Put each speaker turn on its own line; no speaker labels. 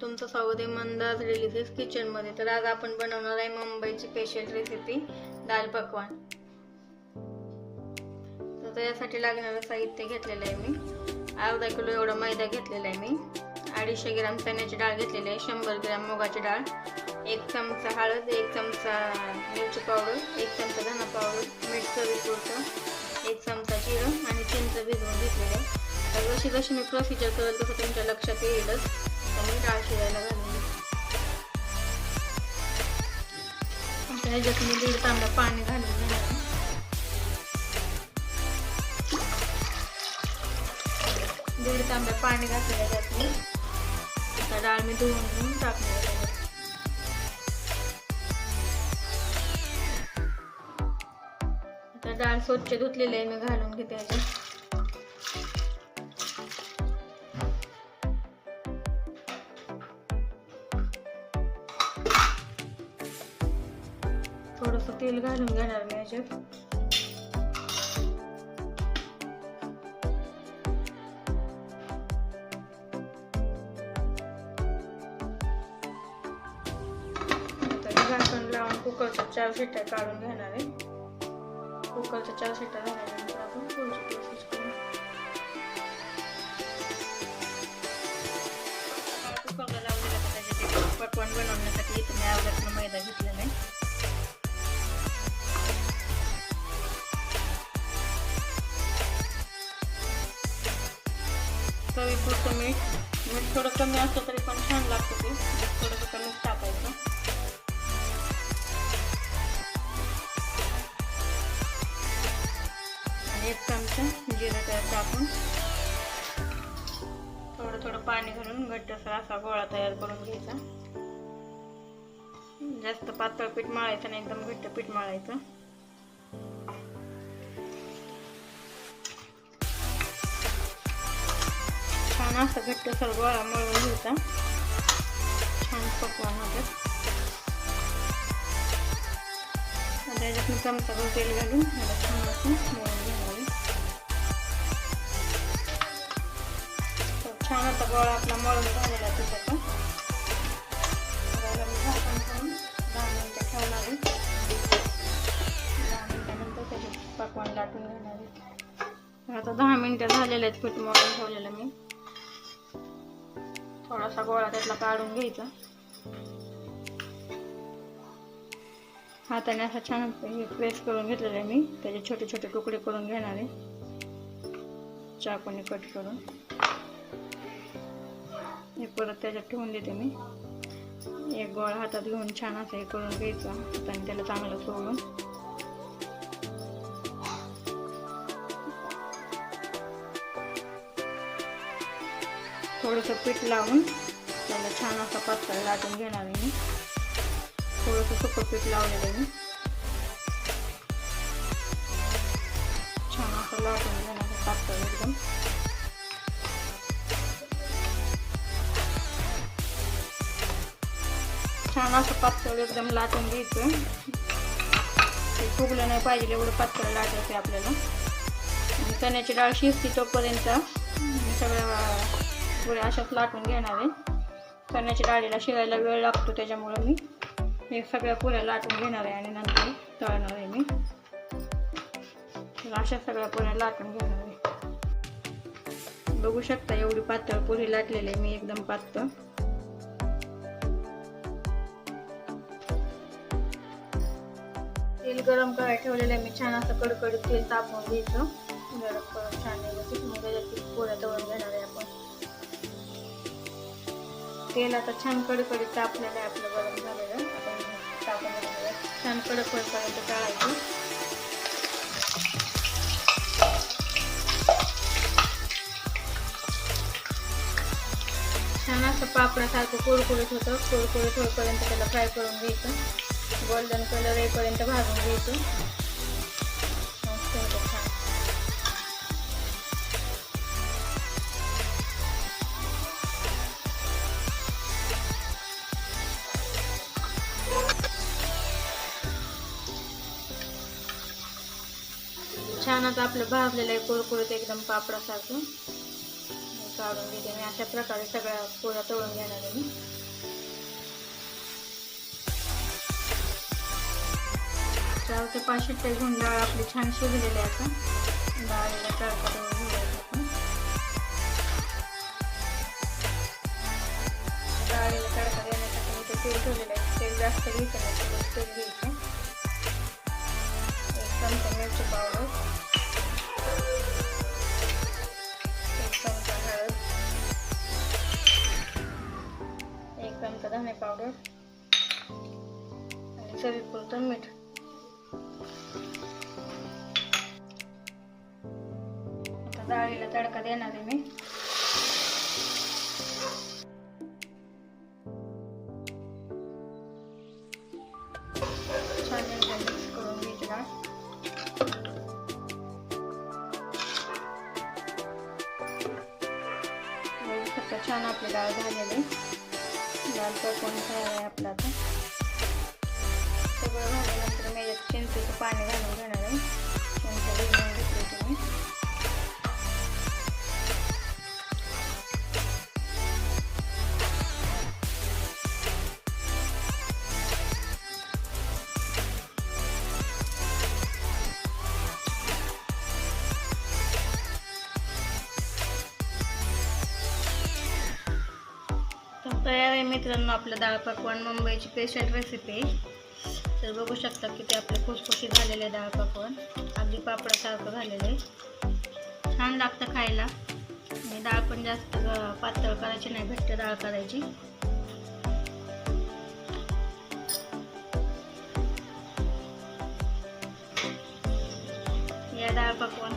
तुमचं स्वागत आहे मंदाज रिलीसेस किचनमध्ये. तर आज आपण बनवणार आहे मुंबईची स्पेशल रेसिपी दाल पकवान. तर त्यासाठी लागणारं साहित्य घेतलेलं आहे मी. अर्धा किलो एवढा मैदा घेतलेला आहे मी. अडीचशे ग्रॅम चण्याची डाळ घेतलेली आहे शंभर ग्रॅम मुगाची डाळ एक चमचा हळद एक चमचा मिरची पावडर एक चमचा धना पावडर मीठ चवीपुरतं एक चमचा जिरं आणि चिंच भिजवून घेतलेलं आहे. तर जशी जशी मी प्रोसिजर करेल तसं तुमच्या लक्षात येईलच तर मी डाळ शिजायला घालून आता ह्याच्यात मी दीड तांबडा पाणी घालून घेणार दीड तांब्या पाणी घातलेलं त्यात मी. आता डाळ मी धुवून घेऊन टाकणार आहे. आता डाळ स्वच्छ धुतलेली आहे मी घालून घेते आता. थोडस तेल घालून घेणार मी याच्यात. कुकरच्या चार शिट्ट्या काढून घेणार आहे. कुकरच्या चार शिट्ट्या झाल्यानंतर आपण पुढची प्रोसेस करू. कुकरला लावलेलं आहे एक पकवान बनवण्यासाठी. इथं मी आवडत मैदा घेतलेला आहे चवीपुरतं मीठ. मीठ थोडं कमी असलं तरी पण छान लागतं ते. थोडंसं कमीच टाकायचं एक चमचा जिरं त्यात टाकून थोडं थोडं पाणी घालून घट्टसर असा गोळा तयार करून घ्यायचा. जास्त पातळ पीठ मळायचं नाही एकदम घट्ट पीठ मळायचं. छान असं घट्ट सर गोळा मळून घ्यायचा. छान पकवान होतं त्याच्यात मी चमचा तेल घालून मला छान असं मळून घेणार आहे. तर छान आता गोळा आपला मळून झालेला आहे त्याच्यात गोळा मी झाकण ठेवून दहा मिनटं ठेवणार आहे. दहा मिनटानंतर त्याच्यात पकवान लाटून घेणार आता दहा मिनटं झालेले आहेत पीठ मळून ठेवलेलं मी. थोडासा गोळा त्यातला काढून घ्यायचा. हाताने असा छान प्रेस करून घेतलेला आहे मी. त्याचे छोटे छोटे तुकडे करून घेणार आहे. चाकूने कट करून. हे परत त्याच्यात ठेवून देते मी. एक गोळा हातात घेऊन छान असं हे करून घ्यायचं. हाताने त्याला चांगलं सोडून. थोडंसं पीठ लावून त्याला छान असा पातळ लाटून घेणार आहे मी. थोडंसं सुकं पीठ लावलेलं मी. छान असं लाटून घेणार पातळ एकदम. छान असं पातळ एकदम लाटून घ्यायचं. ते फुगलं नाही पाहिजे एवढं पातळ लाटायचं आपल्याला. आणि चण्याची डाळ शिजती तोपर्यंत सगळ्या पुढे अशाच लाटून घेणार आहे. चण्याच्या डाळीला शिजायला वेळ लागतो त्याच्यामुळं मी. हे सगळ्या पुऱ्या लाटून घेणार आहे आणि नंतर तळणार आहे मी. तर अशा सगळ्या पुऱ्या लाटून घेणार आहे. बघू शकता एवढी पातळ पुरी लाटलेली आहे मी एकदम पातळ. तेल गरम करायला ठेवलेलं आहे मी. छान असं कडकडीत तेल तापवून घ्यायचं. गरम करून छान व्यवस्थित मग त्याच्यात पोळ्या तळून घेणार आहे आपण. तेल आता छान कडकडीत तापलेलं आहे आपलं गरम झालं छान कडक होईपर्यंत तळायचं छान असं पापडासारखं कुरकुरीत होतं. कुरकुरीत होईपर्यंत त्याला फ्राय करून घ्यायचं. गोल्डन कलर येईपर्यंत भाजून घ्यायचं. छान आता आपलं भाजलेलं आहे कुरकुरीत एकदम पापडासारखं. काढून घेते. मी अशा प्रकारे सगळ्या पोळ्या तळून घेणार आहे मी. चार ते पाच शिट्टे घेऊन डाळ आपली छान शिजलेली आहे आता. डाळीला तडका देऊन डाळीला तडका देण्यासाठी मी ते तेल ठेवलेलं आहे. तेल जास्त घ्यायचं तेल घ्यायचं. एक चमचा मिरची पावडर. चवीपुरतं मीठ आता डाळीला तडका देणार आहे मी छान एकदा मिक्स करून घ्यायची डाळ छान आपली डाळ झालेली डाळ कोण तयार आहे आपला आता सगळं झाल्यानंतर मी याच्यात चिंचेचं पाणी घालून घेणार आहे चिंच भिजवून घेतली तुम्ही तयार आहे मित्रांनो आपलं डाळ पकवान मुंबईची पेशंट रेसिपी तर बघू शकता की ते आपले खुसखुशीत झालेले डाळ पकवान अगदी पापडासारखं झालेलं आहे. छान लागतं खायला. आणि डाळ पण जास्त पातळ करायची नाही घट्ट डाळ करायची. या डाळ पकवान